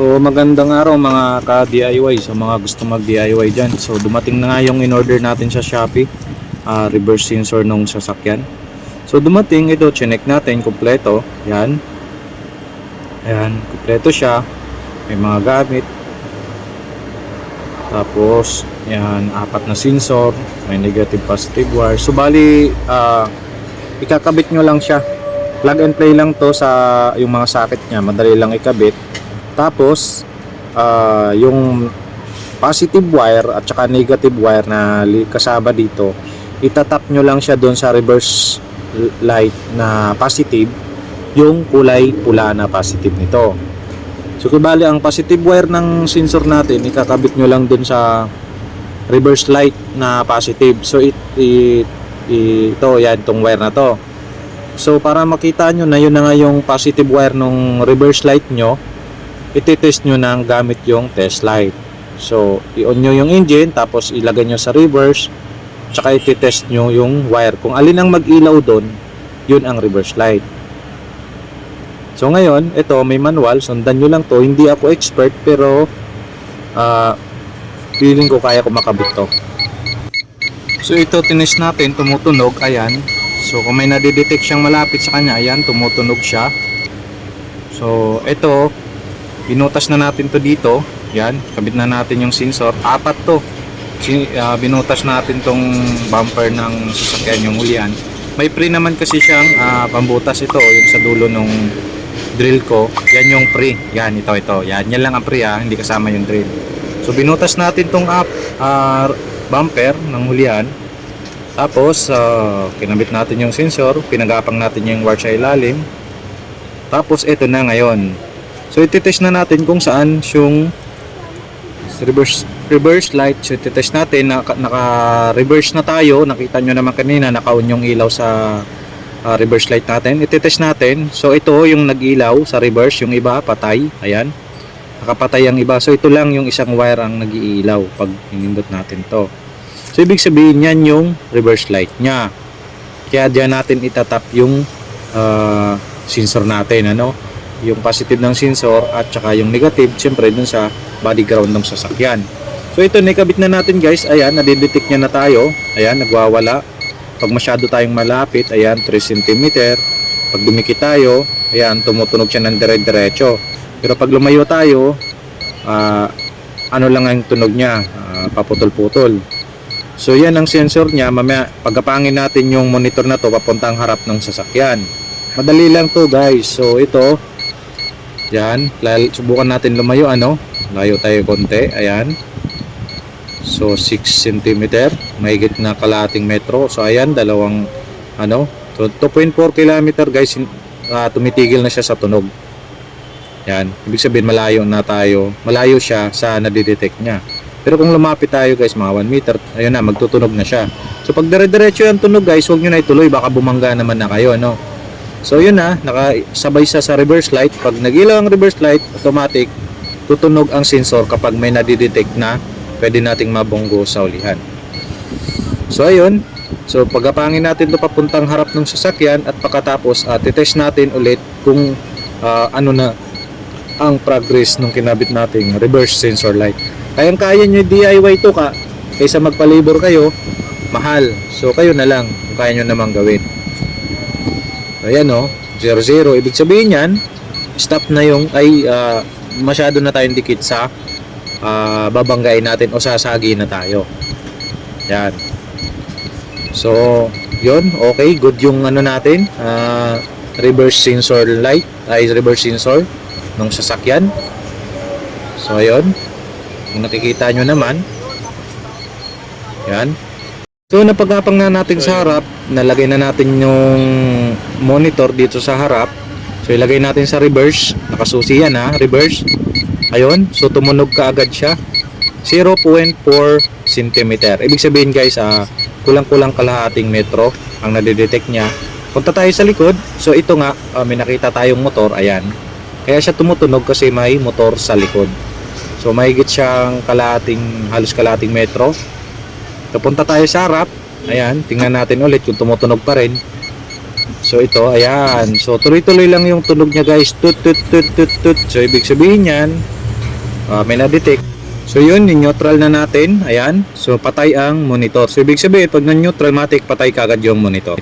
So magandang araw mga ka-DIY sa mga gusto mag-DIY dyan. So dumating na nga yung in-order natin sa Shopee, ah, reverse sensor nung sasakyan. So dumating ito, chinek natin, kompleto. Yan. Ayan, kompleto siya. May mga gamit. Tapos, yan, apat na sensor. May negative positive wire. So bali, ah, ikakabit nyo lang siya. Plug and play lang to sa yung mga socket niya. Madali lang ikabit. Tapos, ah, yung positive wire at saka negative wire na kasama dito, itatap nyo lang siya doon sa reverse light na positive, yung kulay pula na positive nito. So, kubali ang positive wire ng sensor natin, ikakabit nyo lang doon sa reverse light na positive. So, it, it, ito, yan, itong wire na to. So, para makita nyo na yun na nga yung positive wire ng reverse light nyo, ititest nyo ng gamit yung test light. So, i-on nyo yung engine, tapos ilagay nyo sa reverse, tsaka ititest nyo yung wire. Kung alin ang mag-ilaw doon, yun ang reverse light. So, ngayon, ito, may manual, sundan nyo lang to. Hindi ako expert, pero ah feeling ko kaya ko makabit to. So, ito, tinest natin, tumutunog, ayan. So, kung may nadidetect siyang malapit sa kanya, ayan, tumutunog siya. So, ito, binutas na natin to dito. Yan, kabit na natin yung sensor. Apat to. Ah, binutas natin tong bumper ng sasakyan yung ulian. May pre naman kasi siyang ah, pambutas ito, yung sa dulo nung drill ko. Yan yung pre. Yan, ito, ito. Yan, yan lang ang pre ha, hindi kasama yung drill. So, binutas natin tong up, ah, bumper ng hulihan. Tapos, ah, kinabit natin yung sensor, pinagapang natin yung wire sa ilalim. Tapos, ito na ngayon. So, ititest na natin kung saan yung reverse reverse light. So, ititest natin, naka, naka-reverse na tayo. Nakita nyo naman kanina, naka-on yung ilaw sa ah, reverse light natin. Ititest natin. So, ito yung nag-ilaw sa reverse. Yung iba, patay. Ayan. Nakapatay ang iba. So, ito lang yung isang wire ang nag-iilaw pag inindot natin to. So, ibig sabihin yan yung reverse light niya. Kaya diyan natin itatap yung ah, sensor natin, ano? Yung positive ng sensor at saka yung negative, siyempre dun sa body ground ng sasakyan. So, ito, nakabit na natin guys. Ayan, nadidetect niya na tayo. Ayan, nagwawala. Pag masyado tayong malapit, ayan, 3 cm. Pag dumikit tayo, ayan, tumutunog siya ng dire-diretso. Pero pag lumayo tayo, ah, ano lang ang tunog niya, ah, paputol-putol. So yan ang sensor niya, mamaya pagkapangin natin yung monitor na to papuntang harap ng sasakyan. Madali lang to guys. So ito, yan, subukan natin lumayo ano, layo tayo konti, ayan. So 6 cm, mahigit na kalating metro. So ayan, dalawang ano, so 2.4 km guys, ah, tumitigil na siya sa tunog. Yan, ibig sabihin malayo na tayo, malayo siya sa nadidetect niya. Pero kung lumapit tayo guys, mga 1 meter, ayun na, magtutunog na siya. So pag dire-diretso yung tunog guys, huwag nyo na ituloy, baka bumangga naman na kayo, no? So yun na, nakasabay siya sa reverse light. Pag nagilaw ang reverse light, automatic, tutunog ang sensor kapag may nadidetect na pwede nating mabunggo sa ulihan. So ayun, so pagkapangin natin to papuntang harap ng sasakyan at pagkatapos uh, titest natin ulit kung ah, ano na ang progress nung kinabit nating reverse sensor light. Kayang kaya nyo DIY to ka kaysa magpalibor kayo, mahal. So kayo na lang kung kaya nyo namang gawin. Ayan o, 0-0. Ibig sabihin yan, stop na yung, ay ah, masyado na tayong dikit sa ah, babanggain natin o sasagi na tayo. Yan. So, yun, okay, good yung ano natin, ah, reverse sensor light, ay reverse sensor ng sasakyan. So, ayun. Kung nakikita nyo naman, yan. So, napagapang na natin sa harap, nalagay na natin yung monitor dito sa harap. So, ilagay natin sa reverse. Nakasusi yan ha, reverse. Ayun, so tumunog ka agad siya. 0.4 cm. Ibig sabihin guys, ah, kulang-kulang kalahating metro ang nadidetect niya. Punta tayo sa likod. So, ito nga, ah, may nakita tayong motor. Ayan. Kaya siya tumutunog kasi may motor sa likod. So, mahigit siyang kalahating, halos kalahating metro. Kapunta tayo sa harap. Ayan, tingnan natin ulit kung tumutunog pa rin. So ito, ayan. So tuloy-tuloy lang yung tunog niya guys. Tut tut tut tut tut. So ibig sabihin niyan, Ah, may na-detect. So yun, ni-neutral na natin. Ayan. So patay ang monitor. So ibig sabihin, pag na-neutral matic, patay kagad yung monitor.